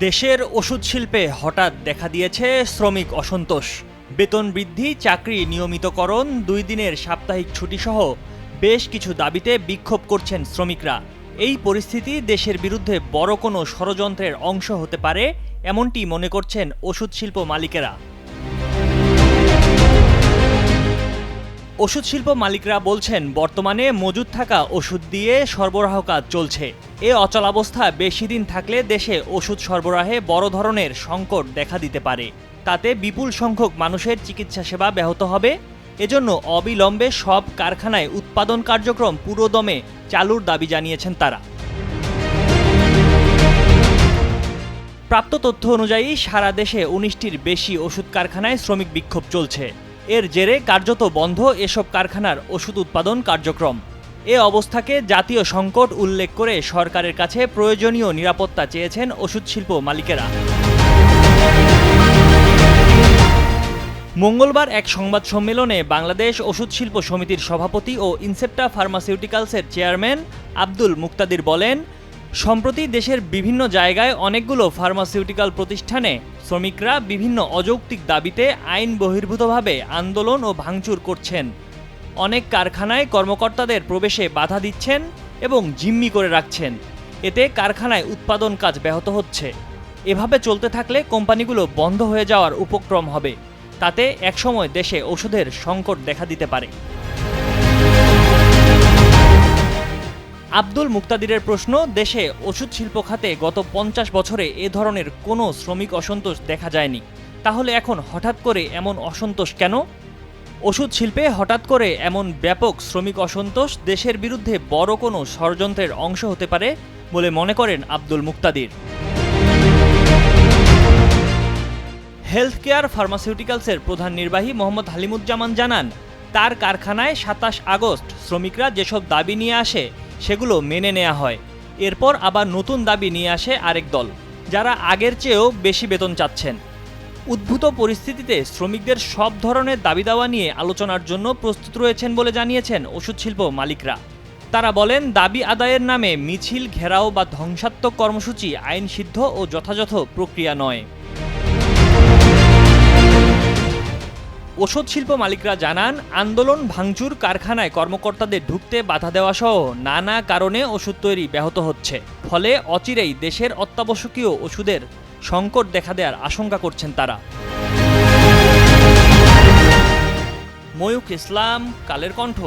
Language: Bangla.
দেশের ওষুধ শিল্পে হঠাৎ দেখা দিয়েছে শ্রমিক অসন্তোষ। বেতন বৃদ্ধি, চাকরি নিয়মিতকরণ, দুই দিনের সাপ্তাহিক ছুটিসহ বেশ কিছু দাবিতে বিক্ষোভ করছেন শ্রমিকরা। এই পরিস্থিতি দেশের বিরুদ্ধে বড় কোনো ষড়যন্ত্রের অংশ হতে পারে, এমনটি মনে করছেন ওষুধ শিল্প মালিকেরা। ওষুধ শিল্প মালিকরা বলছেন, বর্তমানে মজুদ থাকা ওষুধ দিয়ে সরবরাহ কাজ চলছে। এ অচলাবস্থা বেশি দিন থাকলে দেশে ওষুধ সরবরাহে বড় ধরনের সংকট দেখা দিতে পারে। তাতে বিপুল সংখ্যক মানুষের চিকিৎসা সেবা ব্যাহত হবে। এজন্য অবিলম্বে সব কারখানায় উৎপাদন কার্যক্রম পুরোদমে চালুর দাবি জানিয়েছেন তারা। প্রাপ্ত তথ্য অনুযায়ী সারা দেশে উনিশটির বেশি ওষুধ কারখানায় শ্রমিক বিক্ষোভ চলছে। এর জেরে কার্যত বন্ধ এসব কারখানার ওষুধ উৎপাদন কার্যক্রম। এ অবস্থাকে জাতীয় সংকট উল্লেখ করে সরকারের কাছে প্রয়োজনীয় নিরাপত্তা চেয়েছেন ওষুধ শিল্প মালিকেরা। মঙ্গলবার এক সংবাদ সম্মেলনে বাংলাদেশ ওষুধ শিল্প সমিতির সভাপতি ও ইনসেপ্টা ফার্মাসিউটিক্যালসের চেয়ারম্যান আব্দুল মুক্তাদির বলেন সম্প্রতি দেশের বিভিন্ন জায়গায় অনেকগুলো ফার্মাসিউটিক্যাল প্রতিষ্ঠানে শ্রমিকরা বিভিন্ন অযৌক্তিক দাবিতে আইন বহির্ভূতভাবে আন্দোলন ও ভাঙচুর করছেন। অনেক কারখানায় কর্মকর্তাদের প্রবেশে বাধা দিচ্ছেন এবং জিম্মি করে রাখছেন। এতে কারখানায় উৎপাদন কাজ ব্যাহত হচ্ছে। এভাবে চলতে থাকলে কোম্পানিগুলো বন্ধ হয়ে যাওয়ার উপক্রম হবে। তাতে একসময় দেশে ওষুধের সংকট দেখা দিতে পারে। আব্দুল মুক্তাদিরের প্রশ্ন, দেশে ওষুধ শিল্প খাতে গত পঞ্চাশ বছরে এ ধরনের কোনো শ্রমিক অসন্তোষ দেখা যায়নি। তাহলে এখন হঠাৎ করে এমন অসন্তোষ কেন? ওষুধ শিল্পে হঠাৎ করে এমন ব্যাপক শ্রমিক অসন্তোষ দেশের বিরুদ্ধে বড় কোনো ষড়যন্ত্রের অংশ হতে পারে বলে মনে করেন আব্দুল মুক্তাদির। হেলথ কেয়ার ফার্মাসিউটিক্যালসের প্রধান নির্বাহী মোহাম্মদ হালিমুজ্জামান জানান, তার কারখানায় সাতাশ আগস্ট শ্রমিকরা যেসব দাবি নিয়ে আসে সেগুলো মেনে নেওয়া হয়। এরপর আবার নতুন দাবি নিয়ে আসে আরেক দল, যারা আগের চেয়েও বেশি বেতন চাচ্ছেন। উদ্ভূত পরিস্থিতিতে শ্রমিকদের সব ধরনের দাবি দাওয়া নিয়ে আলোচনার জন্য প্রস্তুত রয়েছেন বলে জানিয়েছেন ওষুধ শিল্প মালিকরা। তারা বলেন, দাবি আদায়ের নামে মিছিল, ঘেরাও বা ধ্বংসাত্মক কর্মসূচি আইন সিদ্ধ ও যথাযথ প্রক্রিয়া নয়। ওষুধ শিল্প মালিকরা জানান, আন্দোলন ভাঙচুর কারখানায় কর্মকর্তাদের ঢুকতে বাধা দেওয়া সহ নানা কারণে ওষুধ তৈরি ব্যাহত হচ্ছে। ফলে অচিরেই দেশের অত্যাবশ্যকীয় ওষুধের সংকট দেখা দেওয়ার আশঙ্কা করছেন তারা। ময়ূক ইসলাম, কালের কণ্ঠ।